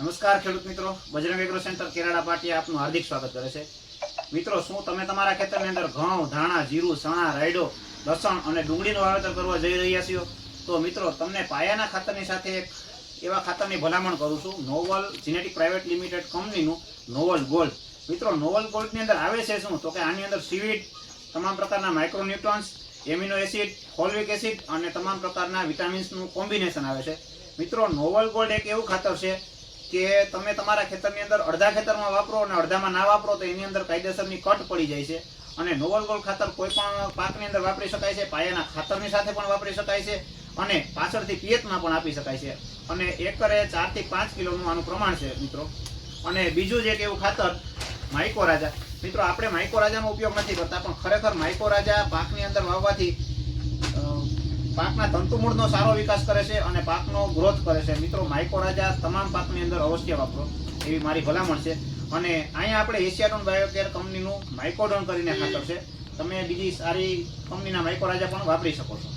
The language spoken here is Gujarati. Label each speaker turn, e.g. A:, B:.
A: નમસ્કાર ખેડૂત મિત્રો. બજરંગ એગ્રો સેન્ટર કેરાડા પાટી આપનું હાર્દિક સ્વાગત કરે છે. મિત્રો, શું તમે તમારા ખેતરની અંદર ઘઉં, ધાણા, જીરું, ચણા, રાયડો, લસણ અને ડુંગળીનું વાવેતર કરવા જઈ રહ્યા છો? તો મિત્રો, તમને પાયાના ખાતરની સાથે એક એવા ખાતરની ભલામણ કરું છું. નોવલ જીનેટિક પ્રાઇવેટ લિમિટેડ કંપનીનું નોવલ ગોલ્ડ. મિત્રો, નોવલ ગોલ્ડની અંદર આવે છે શું? તો કે આની અંદર સીવીડ, તમામ પ્રકારના micronutrients, amino acid, fulvic acid અને તમામ પ્રકારના વિટામિન્સનું કોમ્બિનેશન આવે છે. મિત્રો, નોવલ ગોલ્ડ એક એવું ખાતર છે કે તમે તમારા ખેતરની અંદર અડધા ખેતરમાં વાપરો અને અડધામાં ના વાપરો તો એની અંદર કાયદેસરની કટ પડી જાય છે. અને નોવલ ગોળ ખાતર કોઈ પણ પાકની અંદર વાપરી શકાય છે, પાયાના ખાતરની સાથે પણ વાપરી શકાય છે અને પાછળથી પિયતમાં પણ આપી શકાય છે. અને એકરે ચારથી પાંચ કિલોનું આનું પ્રમાણ છે, મિત્રો. અને બીજું જે એક એવું ખાતર, માઇકો રાજા. મિત્રો, આપણે માઇકો રાજાનો ઉપયોગ નથી કરતા, પણ ખરેખર માઇકો રાજા પાકની અંદર વાવવાથી પાકના તંતુમૂળનો સારો વિકાસ કરે છે અને પાકનો ગ્રોથ કરે છે. મિત્રો માઇકો રાજા તમામ પાકની અંદર અવશ્ય વાપરો, એવી મારી ભલામણ છે. અને અહીંયા આપણે એશિયાડોન બાયોકેર કંપનીનું માઇકોડોન કરીને ખાતર છે. તમે બીજી સારી કંપનીના માઇકો રાજા પણ વાપરી શકો છો.